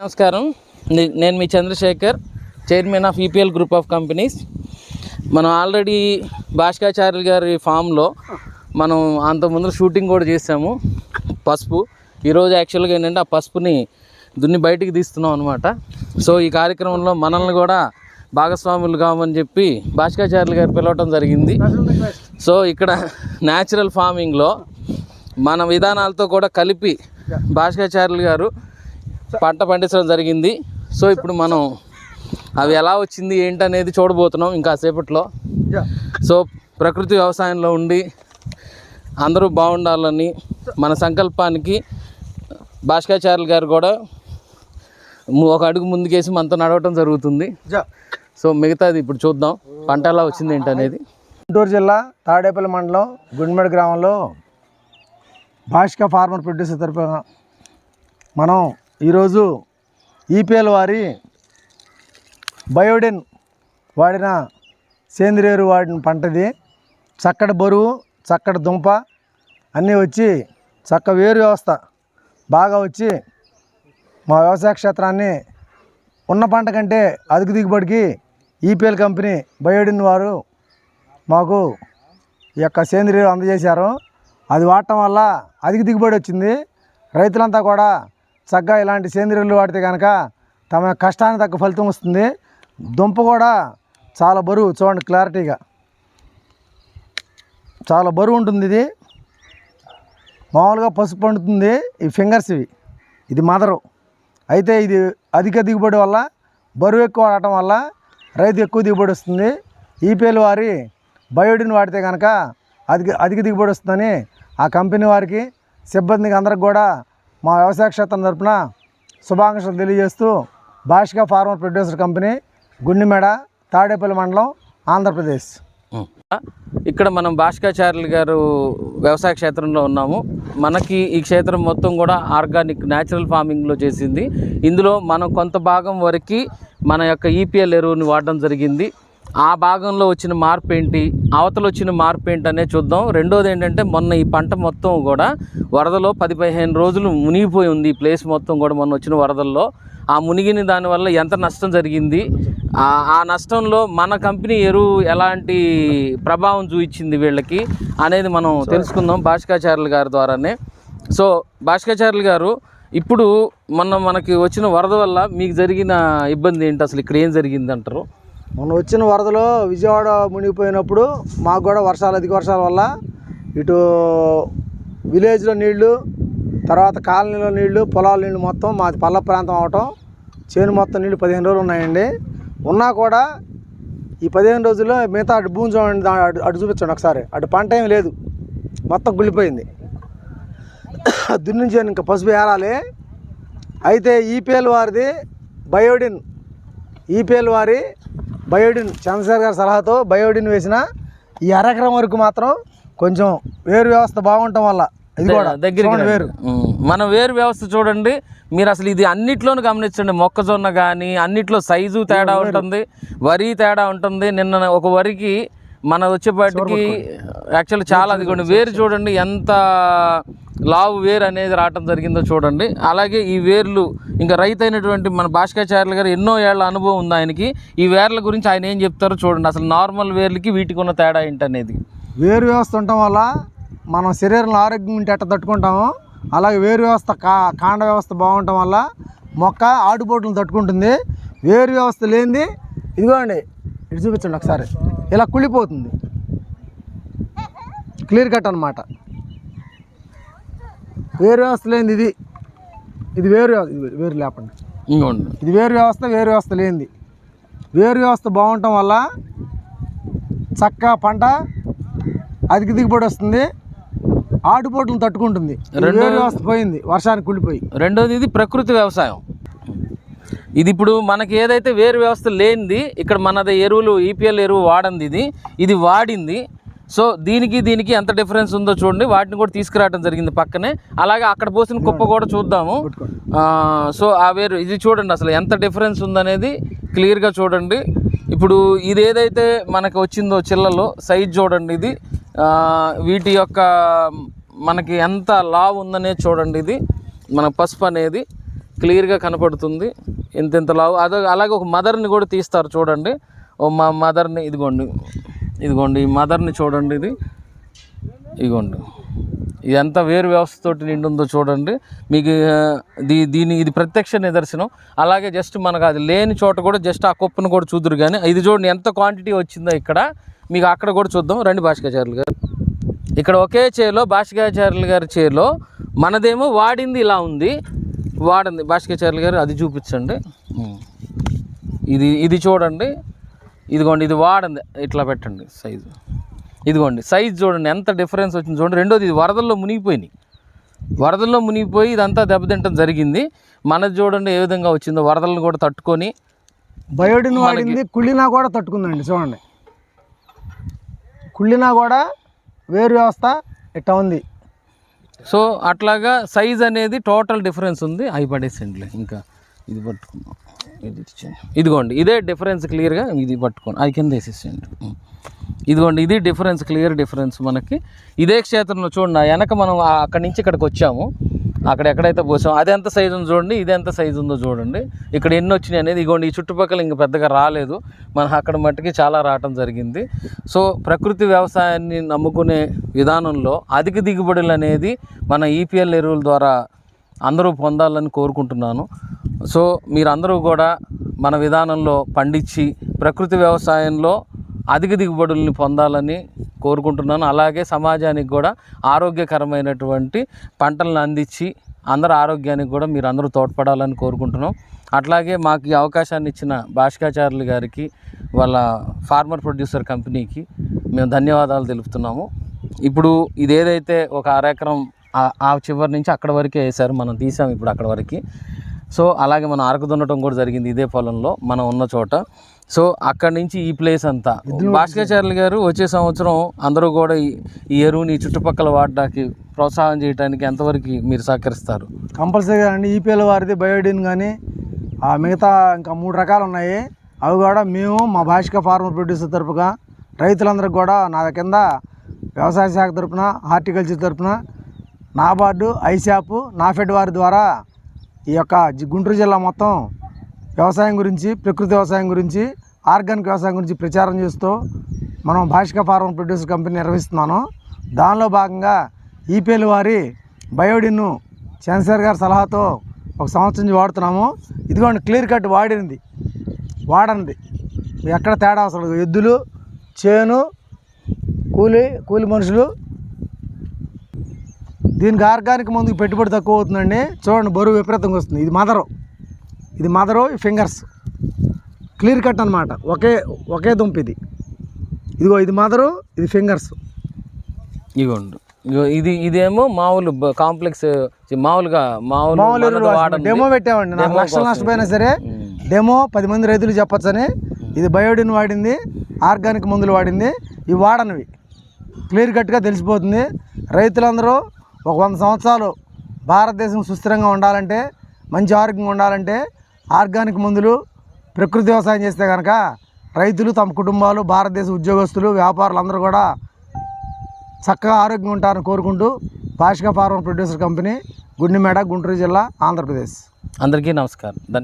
నమస్కారం. నేను మీ Chandrasekhar chairman of EPL group of companies మనం ఆల్రెడీ భాస్కరాచార్యులు గారి ఫామ్లో మనం అంతకుముందు షూటింగ్ కూడా చేసాము. పసుపు. ఈరోజు యాక్చువల్గా ఏంటంటే ఆ పసుపుని దున్ని బయటికి తీస్తున్నాం అనమాట సో ఈ కార్యక్రమంలో మనల్ని కూడా భాగస్వాములు కావని చెప్పి భాస్కరాచార్యులు గారు పిలవటం జరిగింది. సో ఇక్కడ న్యాచురల్ ఫార్మింగ్లో మన విధానాలతో కూడా కలిపి భాస్కరాచార్యులు గారు పంట పండించడం జరిగింది. సో ఇప్పుడు మనం అవి ఎలా వచ్చింది ఏంటనేది చూడబోతున్నాం ఇంకా సేపట్లో. సో ప్రకృతి వ్యవసాయంలో ఉండి అందరూ బాగుండాలని మన సంకల్పానికి భాస్కరాచార్యులు గారు కూడా ఒక అడుగు ముందుకేసి మనతో నడవటం జరుగుతుంది. సో మిగతాది ఇప్పుడు చూద్దాం. పంట ఎలా వచ్చింది ఏంటనేది. గుంటూరు జిల్లా తాడేపల్లి మండలం గుండ్మడి గ్రామంలో భాషిక ఫార్మర్ ప్రొడ్యూసర్ తరపున మనం ఈరోజు ఈపీఎల్ వారి బయోడిన్ వాడిన సేంద్రియ ఎరువు వాడిన పంటది. చక్కటి బరువు చక్కటి దుంప అన్నీ వచ్చి చక్క వేరు వ్యవస్థ. బాగా వచ్చి మా వ్యవసాయ క్షేత్రాన్ని ఉన్న పంట కంటే అధిక దిగుబడికి ఈపీఎల్ కంపెనీ బయోడిన్ వారు మాకు ఈ యొక్క సేంద్రియ అందజేశారు. అది వాడటం వల్ల అధిక దిగుబడి వచ్చింది. రైతులంతా కూడా చక్కగా ఇలాంటి సేంద్రియలు వాడితే కనుక తమ కష్టానికి తగ్గ ఫలితం వస్తుంది. దుంప కూడా చాలా బరువు చూడండి క్లారిటీగా. చాలా బరువు ఉంటుంది ఇది. మామూలుగా పసుపు పండుతుంది ఈ ఫింగర్స్ ఇవి. ఇది మదరు. అయితే ఇది అధిక దిగుబడి వల్ల బరువు ఎక్కువ వాడటం వల్ల రైతు ఎక్కువ దిగుబడి వస్తుంది. ఈపీఎల్ వారి బయోడిన్ వాడితే కనుక అధిక అధిక దిగుబడి వస్తుందని ఆ కంపెనీ వారికి సిబ్బందికి అందరికి కూడా మా వ్యవసాయ క్షేత్రం తరపున శుభాకాంక్షలు తెలియజేస్తూ Bhashika farmer producer company Gundimeda Tadepalli మండలం ఆంధ్రప్రదేశ్. ఇక్కడ మనం భాష్కాచార్యులు గారు వ్యవసాయ క్షేత్రంలో ఉన్నాము. మనకి ఈ క్షేత్రం మొత్తం కూడా ఆర్గానిక్ న్యాచురల్ ఫార్మింగ్లో చేసింది. ఇందులో మనం కొంత భాగం వరకు మన యొక్క ఈపీఎల్ ఎరువుని వాడడం జరిగింది. ఆ భాగంలో వచ్చిన మార్పు ఏంటి? అవతల వచ్చిన మార్పు ఏంటి అనేది చూద్దాం. రెండోది ఏంటంటే మొన్న ఈ పంట మొత్తం కూడా వరదలో పది పదిహేను రోజులు మునిగిపోయి ఉంది. ఈ ప్లేస్ మొత్తం కూడా మొన్న వచ్చిన వరదల్లో. ఆ మునిగిన దానివల్ల ఎంత నష్టం జరిగింది? ఆ- నష్టంలో మన కంపెనీ ఎరువు ఎలాంటి ప్రభావం చూపించింది వీళ్ళకి అనేది మనం తెలుసుకుందాం భాస్కరాచార్యులు గారి ద్వారానే. సో భాస్కరాచార్యులు గారు ఇప్పుడు మొన్న మనకి వచ్చిన వరద వల్ల మీకు జరిగిన ఇబ్బంది ఏంటి? అసలు ఇక్కడ ఏం జరిగింది అంటారు మొన్న వచ్చిన వరదలో విజయవాడ మునిగిపోయినప్పుడు మాకు కూడా వర్షాలు అధిక వర్షాల వల్ల ఇటు విలేజ్లో నీళ్ళు తర్వాత కాలనీలో నీళ్ళు పొలాల నీళ్ళు మొత్తం మాది పల్ల ప్రాంతం అవటం. చేను మొత్తం నీళ్ళు పదిహేను రోజులు ఉన్నాయండి. ఉన్నా కూడా ఈ పదిహేను రోజుల్లో మిగతా అటు భూమి చూడండి అటు అటు చూపించండి ఒకసారి. అటు పంట ఏమి లేదు. మొత్తం గుళ్ళిపోయింది. దున్నించి ఇంకా పసుపు ఏరాలి. అయితే ఈపీఎల్ వారిది బయోడిన్. ఈపీఎల్ వారి బయోడిన్ చంద్రశేఖర్ గారి సలహాతో బయోడిన్ వేసిన ఈ అరెకరం వరకు మాత్రం కొంచెం వేరు వ్యవస్థ బాగుండటం వల్ల ఇది కూడా. దగ్గరికి చూడండి వేరు. మన వేరు వ్యవస్థ చూడండి. మీరు అసలు ఇది అన్నిట్లోనూ గమనించండి. మొక్కజొన్న కానీ అన్నిట్లో సైజు తేడా ఉంటుంది వరి తేడా ఉంటుంది. నిన్న ఒక వరికి మన వచ్చేపాటికి యాక్చువల్లీ చాలా అదిగోండి వేరు చూడండి ఎంత లావు వేరు అనేది రావటం జరిగిందో చూడండి. అలాగే ఈ వేర్లు ఇంకా రైతు అయినటువంటి మన భాస్కరాచార్యులు గారు ఎన్నో ఏళ్ళ అనుభవం ఉంది ఆయనకి. ఈ వేర్ల గురించి ఆయన ఏం చెప్తారో చూడండి అసలు నార్మల్ వేర్లకి వీటికి ఉన్న తేడా ఏంటనేది. వేరు వ్యవస్థ ఉండటం వల్ల మనం శరీరంలో ఆరోగ్యం ఉంటే ఎట్ట తట్టుకుంటామో? అలాగే వేరు వ్యవస్థ కా కాండ వ్యవస్థ బాగుండటం వల్ల మొక్క ఆటుపోట్లను తట్టుకుంటుంది. వేరు వ్యవస్థ లేనిది ఇదిగోండి ఇటు చూపించండి ఒకసారి. ఇలా కుళ్ళిపోతుంది. క్లియర్ కట్ అనమాట వేరు వ్యవస్థ లేనిది ఇది. ఇది వేరు వేరు లేపండి. ఇంకోండి ఇది వేరు వ్యవస్థ వేరు వ్యవస్థ లేనిది. వేరు వ్యవస్థ బాగుండటం వల్ల చక్కగా పంట అధిక దిగుబడి వస్తుంది. ఆటుపోట్లను తట్టుకుంటుంది. వేరు వ్యవస్థ పోయింది. వర్షానికి కుళ్ళిపోయి. రెండోది ఇది ప్రకృతి వ్యవసాయం. ఇది ఇప్పుడు మనకి ఏదైతే వేరు వ్యవస్థ లేనిది ఇక్కడ మనది ఎరువులు ఈపీఎల్ ఎరువు వాడింది ఇది ఇది వాడింది. సో దీనికి దీనికి ఎంత డిఫరెన్స్ ఉందో చూడండి. వాటిని కూడా తీసుకురావడం జరిగింది పక్కనే. అలాగే అక్కడ పోసిన కుప్ప కూడా చూద్దాము. సో ఆ వేరు ఇది చూడండి అసలు ఎంత డిఫరెన్స్ ఉందనేది క్లియర్గా చూడండి. ఇప్పుడు ఇది ఏదైతే మనకి వచ్చిందో చిల్లలో సైజ్ చూడండి ఇది. వీటి యొక్క మనకి ఎంత లావ్ ఉందనేది చూడండి ఇది. మన పసుపు అనేది క్లియర్గా కనపడుతుంది. ఇంత ఇంత లావు అదో అలాగే ఒక మదర్ని కూడా తీస్తారు చూడండి. ఓ మా మదర్ని ఇదిగోండి. ఇదిగోండి ఈ మదర్ని చూడండి ఇది. ఇదిగోండి. ఇదంతా వేరు వ్యవస్థతోటి నిండుందో ఉందో చూడండి. మీకు దీ దీని ఇది ప్రత్యక్ష నిదర్శనం. అలాగే జస్ట్ మనకు అది లేని చోట కూడా జస్ట్ ఆ కుప్పను కూడా చూద్దరు కానీ ఇది చూడండి ఎంత క్వాంటిటీ వచ్చిందో ఇక్కడ. మీకు అక్కడ కూడా చూద్దాం. రండి భాష్కాచార్యులు గారు. ఇక్కడ ఒకే చేలో భాష్కాచార్యులు గారి చేలో మనదేమో వాడింది ఇలా ఉంది. వాడింది. భాస్కరాచార్యులు గారు అది చూపించండి. ఇది ఇది చూడండి. ఇదిగోండి ఇది వాడండి ఇట్లా పెట్టండి సైజు ఇదిగోండి సైజ్ చూడండి. ఎంత డిఫరెన్స్ వచ్చింది చూడండి. రెండోది ఇది వరదల్లో మునిగిపోయినాయి. వరదల్లో మునిగిపోయి ఇదంతా దెబ్బతింటం జరిగింది. మనది చూడండి ఏ విధంగా వచ్చిందో. వరదలను కూడా తట్టుకొని బయోడిన్ వాడింది కుళ్ళినా కూడా తట్టుకుందండి. చూడండి. కుళ్ళినా కూడా వేరు వ్యవస్థ ఇట్లా ఉంది. సో అట్లాగా సైజ్ అనేది టోటల్ డిఫరెన్స్ ఉంది. అవి పడేసండిలే ఇంకా ఇది పట్టుకున్నాం ఇది ఇదిగోండి ఇదే డిఫరెన్స్ క్లియర్గా ఇది పట్టుకోండి అది కింద వేసేసేయండి. ఇదిగోండి ఇది డిఫరెన్స్ క్లియర్ డిఫరెన్స్ మనకి. ఇదే క్షేత్రంలో చూడండి ఆ వెనక మనం అక్కడి నుంచి ఇక్కడికి వచ్చాము. అక్కడ ఎక్కడైతే పోసాం అది ఎంత సైజు ఉందో చూడండి ఇది ఎంత సైజు ఉందో చూడండి. ఇక్కడ ఎన్ని వచ్చినాయి అనేది ఇగోండి ఈ చుట్టుపక్కల ఇంక పెద్దగా రాలేదు. మనం అక్కడ మట్టుకి చాలా రావటం జరిగింది. సో ప్రకృతి వ్యవసాయాన్ని నమ్ముకునే విధానంలో అధిక దిగుబడులు అనేది మన ఈపీఎల్ ఎరువుల ద్వారా అందరూ పొందాలని కోరుకుంటున్నాను. సో మీరందరూ కూడా మన విధానంలో పండించి ప్రకృతి వ్యవసాయంలో అధిక దిగుబడుల్ని పొందాలని కోరుకుంటున్నాను. అలాగే సమాజానికి కూడా ఆరోగ్యకరమైనటువంటి పంటలను అందించి అందరి ఆరోగ్యానికి కూడా మీరు అందరూ తోడ్పడాలని కోరుకుంటున్నాం. అట్లాగే మాకు ఈ అవకాశాన్ని ఇచ్చిన భాష్కాచార్యులు గారికి వాళ్ళ ఫార్మర్ ప్రొడ్యూసర్ కంపెనీకి మేము ధన్యవాదాలు తెలుపుతున్నాము. ఇప్పుడు ఇదేదైతే ఒక అరెకరం ఆ- చివరి నుంచి అక్కడ వరకే వేశారు మనం తీసాం ఇప్పుడు అక్కడ వరకు. సో అలాగే మనం అరకు దున్నటం కూడా జరిగింది ఇదే పొలంలో మనం ఉన్న చోట. సో అక్కడి నుంచి ఈ ప్లేస్ అంతా. భాస్కరాచార్యులు గారు వచ్చే సంవత్సరం అందరూ కూడా ఈ ఎరువుని చుట్టుపక్కల వాడడానికి ప్రోత్సాహం చేయడానికి ఎంతవరకు మీరు సహకరిస్తారు? కంపల్సరీగా అండి ఈపీఎల్ వారిది బయోడిన్ కానీ ఆ మిగతా ఇంకా మూడు రకాలు ఉన్నాయి. అవి కూడా మేము మా భాషిక ఫార్మర్ ప్రొడ్యూసర్ తరపుగా రైతులందరికీ కూడా నా కింద వ్యవసాయ శాఖ తరపున హార్టికల్చర్ తరపున నాబార్డు ఐశాప్ నాఫెడ్ వారి ద్వారా ఈ యొక్క గుంటూరు జిల్లా మొత్తం వ్యవసాయం గురించి ప్రకృతి వ్యవసాయం గురించి ఆర్గానిక్ వ్యవసాయం గురించి ప్రచారం చేస్తూ మనం భాషిక ఫార్మర్ ప్రొడ్యూసర్ కంపెనీ నిర్వహిస్తున్నాను. దానిలో భాగంగా ఈపీఎల్ వారి బయోడిన్ను చంద్రశేఖర్ గారి సలహాతో ఒక సంవత్సరం నుంచి వాడుతున్నాము. ఇదిగోండి క్లియర్ కట్ వాడినది వాడనిది. ఎక్కడ తేడా అసలు? ఎద్దులు చేను కూలి కూలి మనుషులు. దీనికి ఆర్గానిక్ మందుకు పెట్టుబడి తక్కువ అవుతుందండి. చూడండి బరువు విపరీతంగా వస్తుంది. ఇది మదరు. ఇది మదరు ఫింగర్స్. క్లియర్ కట్ అనమాట ఒకే ఒకే దుంప ఇది. ఇదిగో ఇది మదరు ఇది ఫింగర్స్. ఇగోండి. ఇగో ఇది ఇదేమో మామూలు కాంప్లెక్స్ మామూలుగా మామూలు. డెమో పెట్టామండి నాకు లక్షలు. నష్టపోయినా సరే. డెమో పది మంది రైతులు చెప్పొచ్చని ఇది బయోడిన్ వాడింది ఆర్గానిక్ మందులు వాడింది ఇవి వాడనివి. క్లియర్ కట్గా తెలిసిపోతుంది. రైతులందరూ ఒక వంద సంవత్సరాలు భారతదేశం సుస్థిరంగా ఉండాలంటే మంచి ఆరోగ్యంగా ఉండాలంటే ఆర్గానిక్ మందులు ప్రకృతి వ్యవసాయం చేస్తే కనుక రైతులు తమ కుటుంబాలు భారతదేశ ఉద్యోగస్తులు వ్యాపారులు అందరూ కూడా చక్కగా ఆరోగ్యంగా ఉంటారని కోరుకుంటూ Pashika farmer producer company Gundimeda Guntur జిల్లా ఆంధ్రప్రదేశ్. అందరికీ నమస్కారం.